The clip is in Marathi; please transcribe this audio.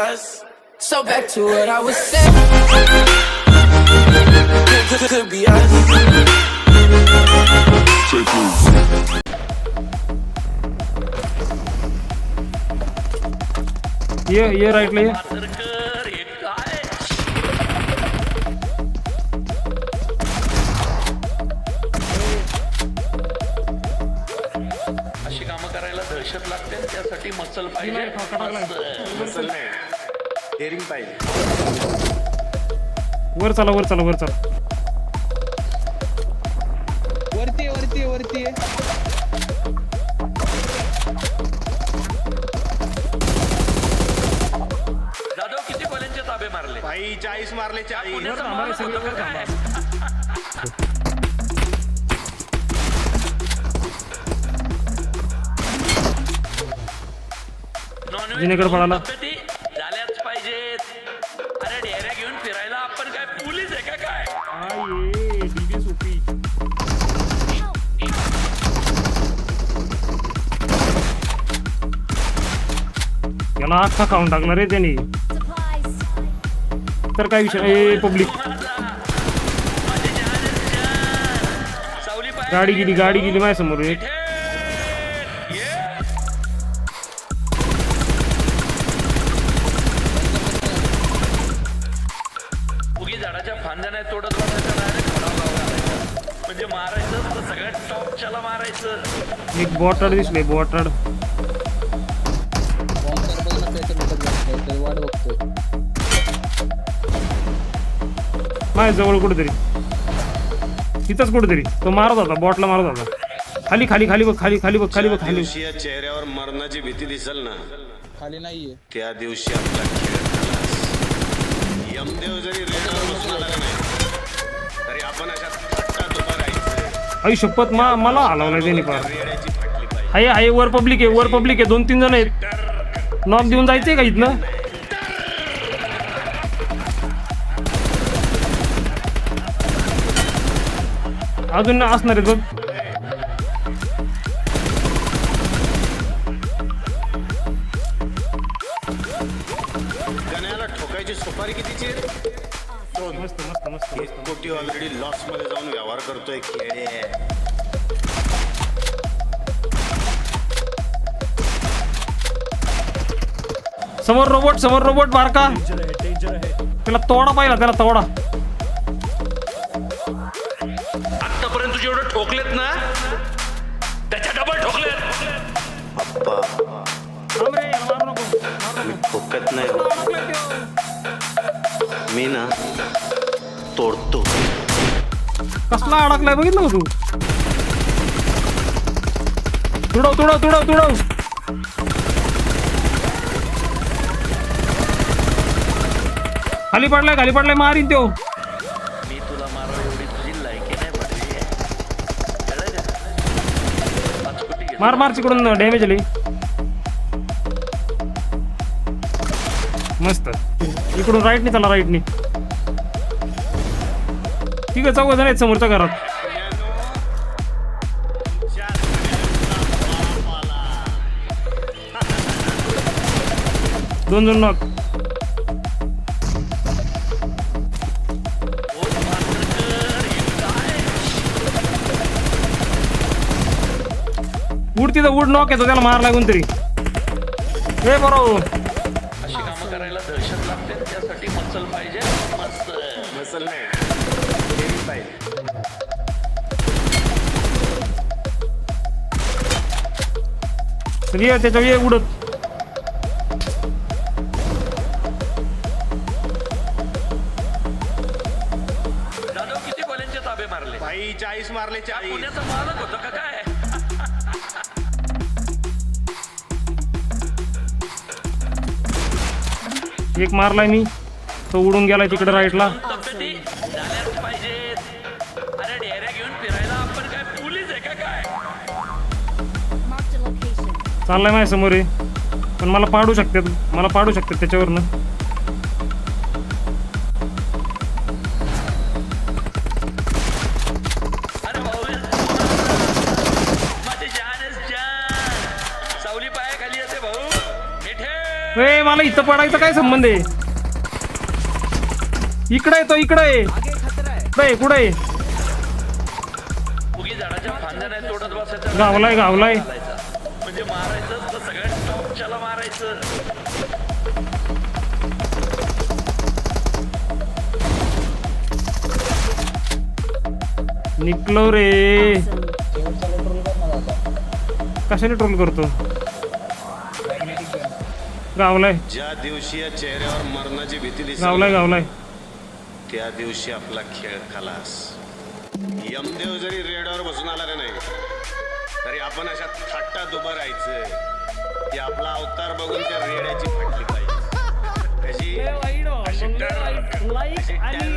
us. So back to what I was saying. Could, could, could be us. ये ये राईटला ये सरकर काय अशी कामं करायला दहशत लागते आणि त्यासाठी मसल पाहिजे मस्त. डेअरिंग पाहिजे वर चला वर चला वर चला वरती आहे, वरती आहे, वरती आहे. जाधव किती गोल्यांचे ताबे मारले भाई चाळीस मारले चाळीस पुण्याचं थांबा, मालक सगळं होतं वर का काय? नॉनव्हेज जिनेकडे खाऊन पळाला. तब्येती याला अख्खा खाऊन टाकला रे त्यांनी. तर काय विषय पब्लिक गाडी गेली गाडी गेली माझ्यासमोर एक म्हणजे एक बॉटड दिसले बॉटड माझ्या जवळ कुठेतरी. तिथंच कुठेतरी. तो मारत होता बॉटला मारत होता. खाली खाली खाली बघ खाली खाली बघ खाली बघ खाली दिवशी या चेहऱ्यावर मरणाची भीती दिसल ना खाली नाहीये. त्या दिवशी आपला खेळ. यमदेव जरी रेडावर बसला नाही तरी आपण अशा थट्टात उभं राहायचं. आई शपथ मा मला हलवलाय त्यांनी पाहिजे. आहे आहे वर पब्लिक आहे वर पब्लिक आहे. दोन तीन जण आहेत. नॉक देऊन जायचंय का इथनं? अजून असणार आहेत बघ गण्याला ठोकायची सुपारी कितीची आहे? मस्त मस्त मस्त एक कोटी ऑलरेडी लॉसमध्ये जाऊन व्यवहार करतोय खेडे समोर रोबोट समोर रोबोट बारका. त्याला तोडा पाहिला त्याला तोडा. त्याच्या डबल. मारू मी. ठोकत नाही त्यो. मी ना तोडतो कसला अडकलाय बघितलं तू तुडव तुडव तुडव तुडव खाली पडलाय खाली पडलाय मारीन त्यो मार मार तिकडून डॅमेज आली. मस्त. इकडून राईटनी चला राईटनी ठीक आहे चौघ जण आहेत समोरच्या घरात. दोन दोन नॉक उड तिथं उड नॉक येतो त्याला मार लागून तरी. हे बरोबर. अशी कामं करायला दहशत लागते. त्यासाठी मसल पाहिजे. मस्त. मसल नाही. पाहिजे तर ये त्याच्या ये उडत. जाधव किती गोल्यांचे ताबे मारले? भाई चाळीस मारले चाळीस. पुण्याचं मालक होतं का काय? एक मारलाय मी. तो उडून गेलाय तिकडे राईटला तब्येती आहे चाललाय माझ्यासमोर आहे पण मला पाडू शकतात. मला पाडू शकतात त्याच्यावरनं. ए मला इथं पडायचं काय संबंध आहे? इकडे आहे तो इकडे आहे. कुठे आहे? गावलाय गावलाय. म्हणजे मारायचं सगळ्यात टॉपच्याला मारायचं निकलो रे. कशाने ट्रोल करतो? गावलाय. ज्या दिवशी या चेहऱ्यावर मरणाची भीती दिसली गावलाय गावलाय. त्या दिवशी आपला खेळ खलास. यमदेव जरी रेडावर बसून आला का नाही तरी आपण अशा थाटात उभं राहायचं. की आपला अवतार बघून त्या रेड्याची फाटली पाहिजे. कशी अशी डर- अशी डर-